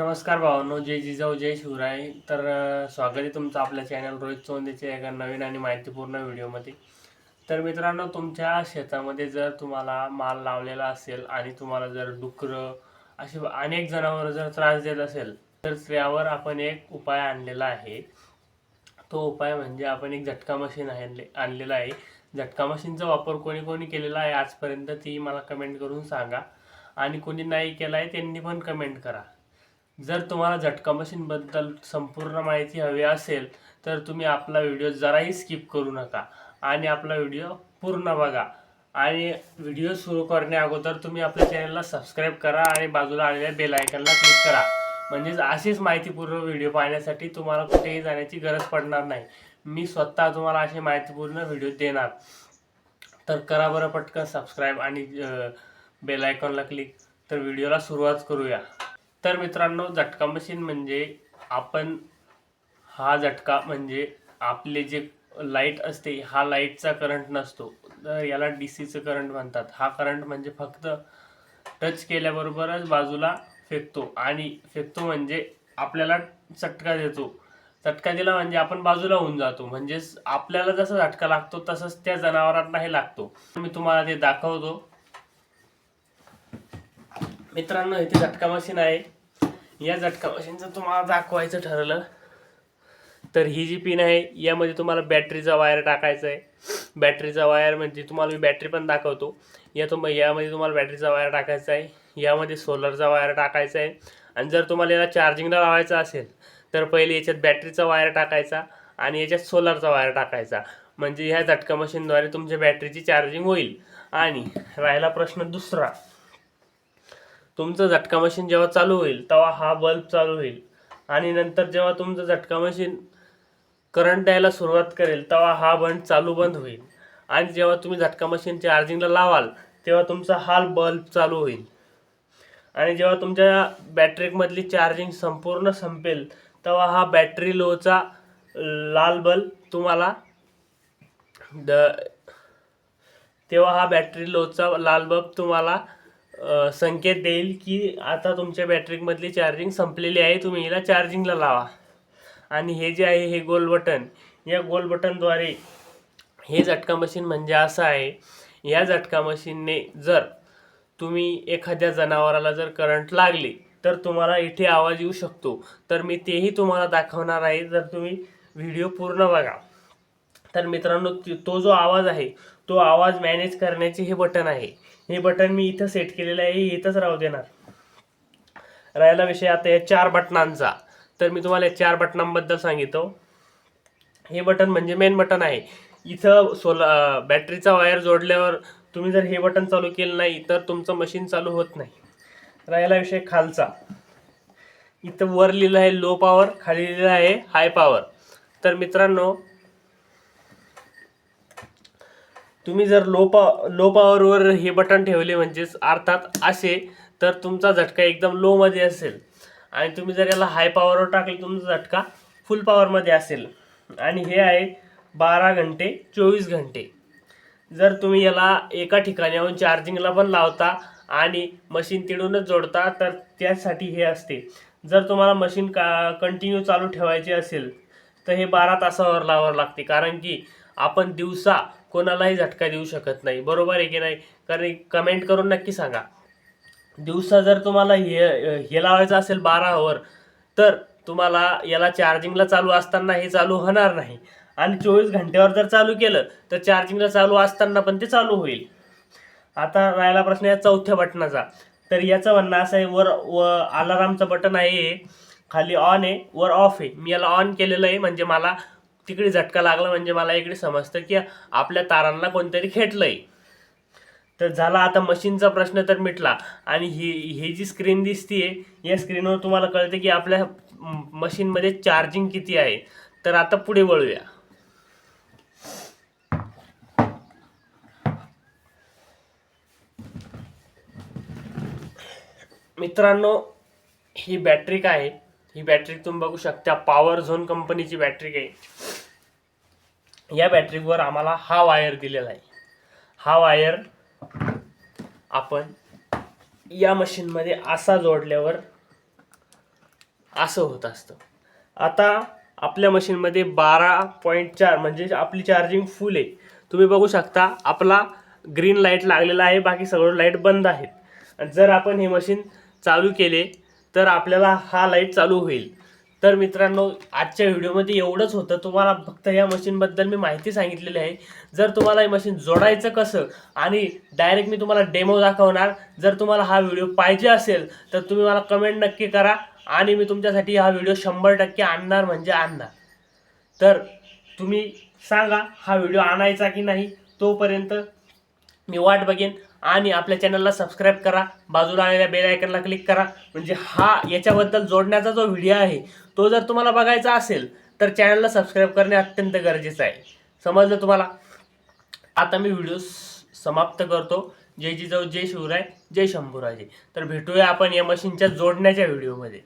नमस्कार भावांनो जय जिजाऊ जय शिवराय. तर स्वागत आहे तुमचं आपल्या चॅनल रोहित चोंदेच्या एका नवीन आणि माहितीपूर्ण व्हिडिओमध्ये तर मित्रांनो तुमच्या शेतामध्ये जर तुम्हाला माल लावलेला असेल आणि तुम्हाला जर डुकरं असे अनेक जनावरं जर त्रास देत असेल तर त्यावर आपण एक उपाय आणलेला आहे. तो उपाय म्हणजे आपण एक झटका मशीन आणले आणलेला आहे. झटका मशीनचा वापर कोणी कोणी केलेला आहे आजपर्यंत ती मला कमेंट करून सांगा. आणि कोणी नाही केला आहे त्यांनी पण कमेंट करा. जर तुम्हाला झटका मशीनबद्दल संपूर्ण माहिती हवी असेल तर तुम्ही आपला व्हिडिओ जराही स्किप करू नका. आणि आपला व्हिडिओ पूर्ण बघा. आणि व्हिडिओ सुरू करण्या अगोदर तुम्ही आपल्या चॅनलला सबस्क्राईब करा आणि बाजूला आलेल्या बेलायकनला क्लिक करा. म्हणजेच अशीच माहितीपूर्ण व्हिडिओ पाहण्यासाठी तुम्हाला कुठेही जाण्याची गरज पडणार नाही. मी स्वतः तुम्हाला असे माहितीपूर्ण व्हिडिओ देणार. तर करा बरं पटकन सबस्क्राईब आणि बेलायकॉनला क्लिक तर व्हिडिओला सुरुवात करूया. तर मित्रांनो झटका मशीन म्हणजे आपण हा झटका म्हणजे आपले जे लाइट असते हा लाईटचा करंट नसतो. तर याला डी सीचं करंट म्हणतात. हा करंट म्हणजे फक्त टच केल्याबरोबरच बाजूला फेकतो आणि फेकतो म्हणजे आपल्याला चटका देतो. चटका दिला म्हणजे आपण बाजूला होऊन जातो. म्हणजेच आपल्याला जसा झटका लागतो तसंच त्या जनावरांनाही लागतो. मी तुम्हाला ते दाखवतो. मित्रांनो इथे झटका मशीन आहे. या झटका मशीनचं तुम्हाला दाखवायचं ठरलं तर ही जी पिन आहे यामध्ये तुम्हाला बॅटरीचा वायर टाकायचा आहे बॅटरीचा वायर म्हणजे तुम्हाला मी बॅटरी पण दाखवतो. या तुम यामध्ये तुम्हाला बॅटरीचा वायर टाकायचा आहे यामध्ये सोलरचा वायर टाकायचा आहे आणि जर तुम्हाला याला चार्जिंगला लावायचं असेल तर पहिले याच्यात बॅटरीचा वायर टाकायचा आणि याच्यात सोलरचा वायर टाकायचा. म्हणजे ह्या झटका मशीनद्वारे तुमच्या बॅटरीची चार्जिंग होईल. आणि राहिला प्रश्न दुसरा. तुमचं झटका मशीन जेव्हा चालू होईल तेव्हा हा बल्ब चालू होईल. आणि नंतर जेव्हा तुमचं झटका मशीन करंट द्यायला सुरुवात करेल तेव्हा हा बंद चालू बंद होईल. आणि जेव्हा तुम्ही झटका मशीन चार्जिंगला लावाल तेव्हा तुमचा हा बल्ब चालू होईल. आणि जेव्हा तुमच्या बॅटरीमधली चार्जिंग संपूर्ण संपेल तेव्हा हा बॅटरी लोचा लाल बल्ब तुम्हाला द तेव्हा हा बॅटरी लोचा लाल बल्ब तुम्हाला संकेत देईल की आता तुमच्या बॅटरीमधली चार्जिंग संपलेली आहे तुम्ही हिला चार्जिंगला लावा. आणि हे जे आहे हे गोल बटन या गोल बटनद्वारे हे झटका मशीन म्हणजे असं आहे या झटका मशीनने जर तुम्ही एखाद्या जनावराला जर करंट लागले तर तुम्हाला इथे आवाज येऊ शकतो. तर मी तेही तुम्हाला दाखवणार आहे जर तुम्ही व्हिडिओ पूर्ण बघा. तर मित्रांनो तो जो आवाज आहे तो आवाज मॅनेज करण्याचे हे बटन आहे. हे बटन मी इथं सेट केलेलं आहे हे इथंच राहू देणार. राहिला विषय आता या चार बटनांचा. तर मी तुम्हाला या चार बटनांबद्दल सांगितो. हे बटन म्हणजे मेन बटन आहे. इथं सोला बॅटरीचा वायर जोडल्यावर तुम्ही जर हे बटन चालू केलं नाही तर तुमचं मशीन चालू होत नाही. राहिला विषय खालचा. इथं वर लिहिलं आहे लो पॉवर खाली लिहिलं आहे हाय पॉवर तर मित्रांनो तुम्ही जर लो पॉ लो पॉवरवर हे बटन ठेवले म्हणजेच अर्थात असे तर तुमचा झटका एकदम लोमध्ये असेल. आणि तुम्ही जर याला हाय पॉवरवर टाकले तुमचा झटका फुल पॉवरमध्ये असेल. आणि हे आहे बारा घंटे चोवीस घंटे. जर तुम्ही याला एका ठिकाणी येऊन चार्जिंगला पण लावता आणि मशीन तिडूनच जोडता तर त्यासाठी हे असते. जर तुम्हाला मशीन का कंटिन्यू चालू ठेवायची असेल तर हे बारा तासावर लावावं लागते. कारण की आपण दिवसा कोणालाही झटका देऊ शकत नाही. बरोबर आहे की नाही? कारण कमेंट करून नक्की सांगा. दिवसा जर तुम्हाला हे हे लावायचं असेल बारा ओवर तर तुम्हाला याला चार्जिंगला चालू असताना हे चालू होणार नाही. आणि चोवीस घंट्यावर जर चालू केलं तर चार्जिंगला चालू असताना पण ते चालू होईल. आता राहिला प्रश्न या चौथ्या बटनाचा. तर याचं म्हणणं असं आहे वर व अलारामचं बटन आहे हे. खाली ऑन आहे वर ऑफ आहे. मी याला ऑन केलेलं आहे म्हणजे मला तिकडे झटका लागला म्हणजे मला इकडे समजतं की आपल्या तारांना कोणतरी खेटलंय. तर झाला आता मशीनचा प्रश्न तर मिटला. आणि ही ही जी स्क्रीन दिसतीये या स्क्रीनवर तुम्हाला कळते की आपल्या मशीनमध्ये चार्जिंग किती आहे. तर आता पुढे वळूया. मित्रांनो ही बॅटरी काय आहे? ही बॅटरी तुम्ही बघू शकता. पॉवर झोन कंपनीची बॅटरी आहे? या बॅटरीवर आम्हाला हा वायर दिलेला आहे. हा वायर आपण या मशीनमध्ये असा जोडल्यावर असं होत असतं. आता आपल्या मशीनमध्ये बारा पॉईंट चार म्हणजे आपली चार्जिंग फुल आहे. तुम्ही बघू शकता आपला ग्रीन लाइट लागलेला आहे बाकी सगळं लाइट बंद आहेत. आणि जर आपण हे मशीन चालू केले तर आपल्याला हा लाइट चालू होईल. तर मित्रांनो आजच्या व्हिडिओमध्ये एवढंच होतं. तुम्हाला फक्त या मशीनबद्दल मी माहिती सांगितलेली आहे. जर तुम्हाला हे मशीन जोडायचं कसं आणि डायरेक्ट मी तुम्हाला डेमो दाखवणार जर तुम्हाला हा व्हिडिओ पाहिजे असेल तर तुम्ही मला कमेंट नक्की करा आणि मी तुमच्यासाठी हा व्हिडिओ शंभर टक्के आणणार म्हणजे आणणार. तर तुम्ही सांगा हा व्हिडिओ आणायचा की नाही तोपर्यंत मी वाट बघेन. आणि आपल्या चॅनलला सबस्क्राईब करा. बाजूला आलेल्या बेल आयकनला क्लिक करा. म्हणजे हा याच्याबद्दल जोडण्याचा जो व्हिडिओ आहे तो जर तुम्हाला बघायचा असेल तर चॅनलला सबस्क्राईब करणे अत्यंत गरजेचं आहे. समजलं तुम्हाला? आता मी व्हिडिओ समाप्त करतो. जय जिजाऊ जय शिवराय जय शंभूराजे. तर भेटूया आपण या मशीनच्या जोडण्याच्या व्हिडिओमध्ये